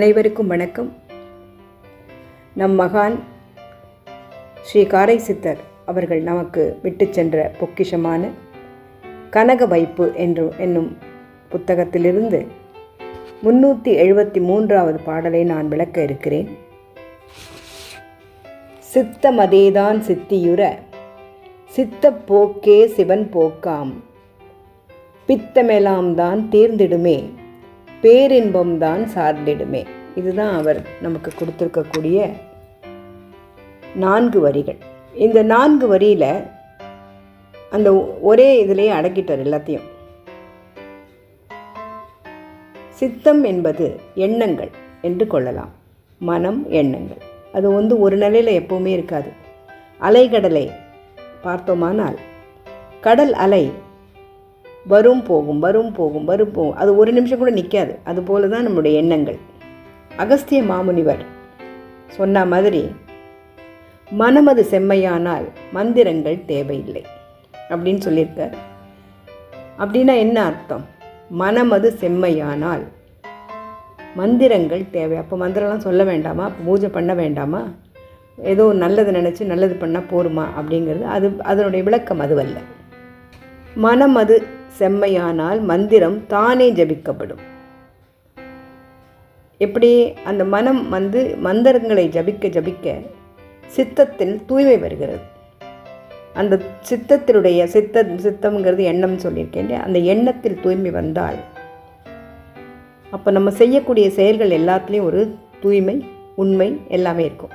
அனைவருக்கும் வணக்கம். நம் மகான் ஸ்ரீ காரை சித்தர் அவர்கள் நமக்கு விட்டு சென்ற பொக்கிஷமான கனக வைப்பு என்று என்னும் புத்தகத்திலிருந்து முன்னூற்றி எழுபத்தி மூன்றாவது பாடலை நான் விளக்க இருக்கிறேன். சித்தமதேதான் சித்தியுற சித்த போக்கே சிவன் போக்காம். பித்தமெலாம் தான் தேர்ந்திடுமே. பேரின்பம் தான் சார்ந்திடுமே. இதுதான் அவர் நமக்கு கொடுத்துருக்கக்கூடிய நான்கு வரிகள். இந்த நான்கு வரியில் அந்த ஒரே இதிலேயே அடக்கிட்டார் எல்லாத்தையும். சித்தம் என்பது எண்ணங்கள் என்று கொள்ளலாம். மனம் எண்ணங்கள். அது வந்து ஒரு நிலையில் எப்போவுமே இருக்காது. அலைகடலை பார்த்தோமானால் கடல் அலை வரும் போகும் வரும் போகும் வரும் போகும். அது ஒரு நிமிஷம் கூட நிற்காது அதுபோல தான் நம்முடைய எண்ணங்கள். அகஸ்திய மாமுனிவர் சொன்ன மாதிரி மனமது செம்மையானால் மந்திரங்கள் தேவையில்லை அப்படின்னு சொல்லியிருக்கார். அப்படின்னா என்ன அர்த்தம்? மனமது செம்மையானால் மந்திரங்கள் தேவை. அப்போ மந்திரம்லாம் சொல்ல வேண்டாமா? அப்போ பூஜை பண்ண வேண்டாமா? ஏதோ நல்லது நினச்சி நல்லது பண்ணால் போருமா? அப்படிங்கிறது அது அதனுடைய விளக்கம் அதுவல்ல. மனம் அது செம்மையானால் மந்திரம் தானே ஜபிக்கப்படும். எப்படி? அந்த மனம் வந்து மந்திரங்களை ஜபிக்க ஜபிக்க சித்தத்தில் தூய்மை வருகிறது. அந்த சித்தத்தினுடைய சித்த சித்தம்ங்கிறது எண்ணம் சொல்லியிருக்கேன் அந்த எண்ணத்தில் தூய்மை வந்தால் அப்போ நம்ம செய்யக்கூடிய செயல்கள் எல்லாத்துலேயும் ஒரு தூய்மை உண்மை எல்லாமே இருக்கும்.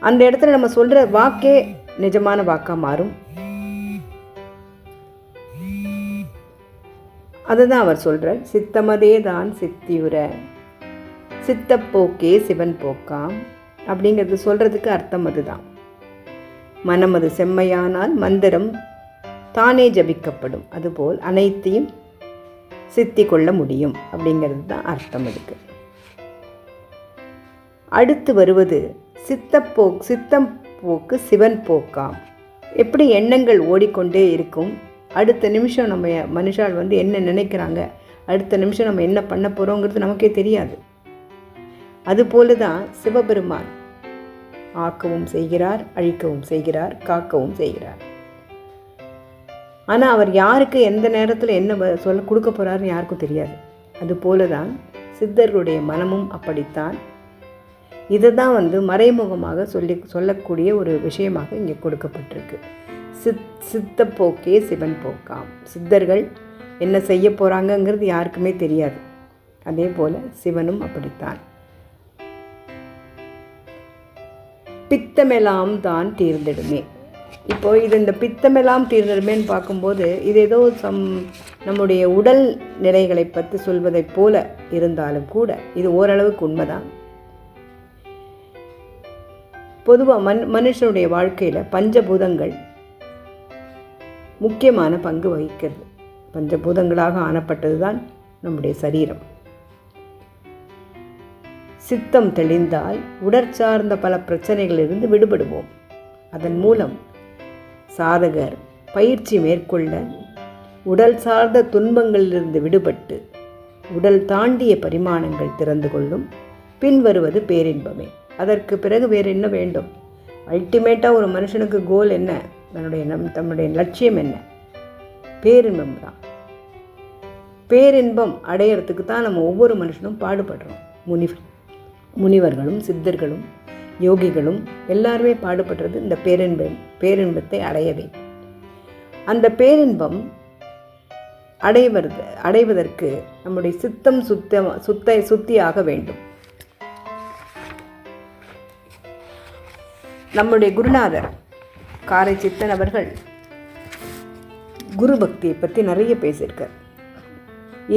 அந்த இடத்துல நம்ம சொல்கிற வாக்கே நிஜமான வாக்காக மாறும். அதுதான் அவர் சொல்கிறார் சித்தமதே தான் சித்தியுர சித்தப்போக்கே சிவன் போக்காம் அப்படிங்கிறது சொல்கிறதுக்கு அர்த்தம் அதுதான். மனம் அது செம்மையானால் மந்திரம் தானே ஜபிக்கப்படும். அதுபோல் அனைத்தையும் சித்தி கொள்ள முடியும் அப்படிங்கிறது தான் அர்த்தம் அதுக்கு. அடுத்து வருவது சித்தப்போக் சித்தம் போக்கு சிவன் போக்காம் எப்படி எண்ணங்கள் ஓடிக்கொண்டே இருக்கும்? அடுத்த நிமிஷம் நம்ம மனுஷால் வந்து என்ன நினைக்கிறாங்க? அடுத்த நிமிஷம் நம்ம என்ன பண்ண போகிறோங்கிறது நமக்கே தெரியாது. அதுபோல தான் சிவபெருமான் ஆக்கவும் செய்கிறார் அழிக்கவும் செய்கிறார் காக்கவும் செய்கிறார். ஆனால் அவர் யாருக்கு எந்த நேரத்தில் என்ன சொல்ல கொடுக்க போகிறாருன்னு யாருக்கும் தெரியாது. அதுபோல தான் சித்தர்களுடைய மனமும் அப்படித்தான். இதை தான் வந்து மறைமுகமாக சொல்லி சொல்லக்கூடிய ஒரு விஷயமாக இங்கே கொடுக்கப்பட்டிருக்கு. சித் சித்த போக்கே சிவன் போக்காம். சித்தர்கள் என்ன செய்ய போகிறாங்கங்கிறது யாருக்குமே தெரியாது. அதே போல் சிவனும் அப்படித்தான். பித்தமெல்லாம் தான் தீர்ந்திடுமே. இப்போ இது இந்த பித்தமெல்லாம் தீர்ந்திடுமேன்னு பார்க்கும்போது இது ஏதோ சம் நம்முடைய உடல் நிலைகளை பற்றி சொல்வதைப் போல இருந்தாலும் கூட இது ஓரளவுக்கு உண்மைதான். பொதுவாக மண் மனுஷனுடைய வாழ்க்கையில் பஞ்சபூதங்கள் முக்கியமான பங்கு வகிக்கிறது. பஞ்சபூதங்களாக ஆனப்பட்டது தான் நம்முடைய சரீரம். சித்தம் தெளிந்தால் உடற்சார்ந்த பல பிரச்சனைகளிலிருந்து விடுபடுவோம். அதன் மூலம் சாதகர் பயிற்சி மேற்கொள்ள உடல் சார்ந்த துன்பங்களிலிருந்து விடுபட்டு உடல் தாண்டிய பரிமாணங்கள் திறந்து கொள்ளும். பின்வருவது பேரின்பமே. அதற்கு பிறகு வேறு என்ன வேண்டும்? அல்டிமேட்டாக ஒரு மனுஷனுக்கு கோல் என்ன? தன்னுடைய நம் தன்னுடைய லட்சியம் என்ன? பேரின்பம் தான். பேரின்பம் அடையிறதுக்கு தான் நம்ம ஒவ்வொரு மனுஷனும் பாடுபடுறோம். முனி முனிவர்களும் சித்தர்களும் யோகிகளும் எல்லாருமே பாடுபடுறது இந்த பேரின்பம் பேரின்பத்தை அடையவே. அந்த பேரின்பம் அடைவது அடைவதற்கு நம்முடைய சித்தம் சுத்த சுத்த சுத்தியாக வேண்டும். நம்முடைய குருநாதர் காரை சித்தன் அவர்கள் குரு பக்தியை பற்றி நிறைய பேசியிருக்கார்.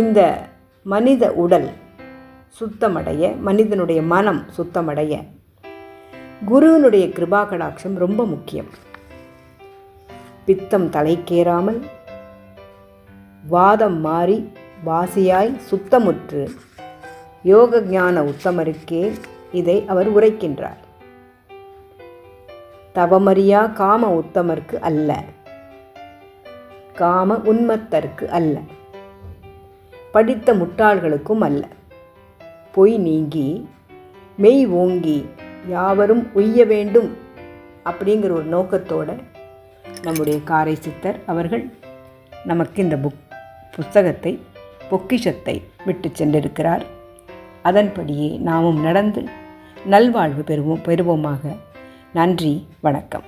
இந்த மனித உடல் சுத்தமடைய மனிதனுடைய மனம் சுத்தமடைய குருவினுடைய கிருபா கடாட்சம் ரொம்ப முக்கியம். பித்தம் தலைக்கேறாமல் வாதம் மாறி வாசியாய் சுத்தமுற்று யோக ஞான உத்தமருக்கே இதை அவர் உரைக்கின்றார். தவமறியா காம உத்தமர்க்கு அல்ல. காம உன்மத்தர்க்கு அல்ல. படித்த முட்டாள்களுக்கும் அல்ல. பொய் நீங்கி மெய் ஓங்கி யாவரும் உய்ய வேண்டும் அப்படிங்கிற ஒரு நோக்கத்தோடு நம்முடைய காரை சித்தர் அவர்கள் நமக்கு இந்த புக் புஸ்தகத்தை பொக்கிஷத்தை விட்டு சென்றிருக்கிறார். அதன்படியே நாமும் நடந்து நல்வாழ்வு பெறுவோம் பெறுவோமாக நன்றி வணக்கம்.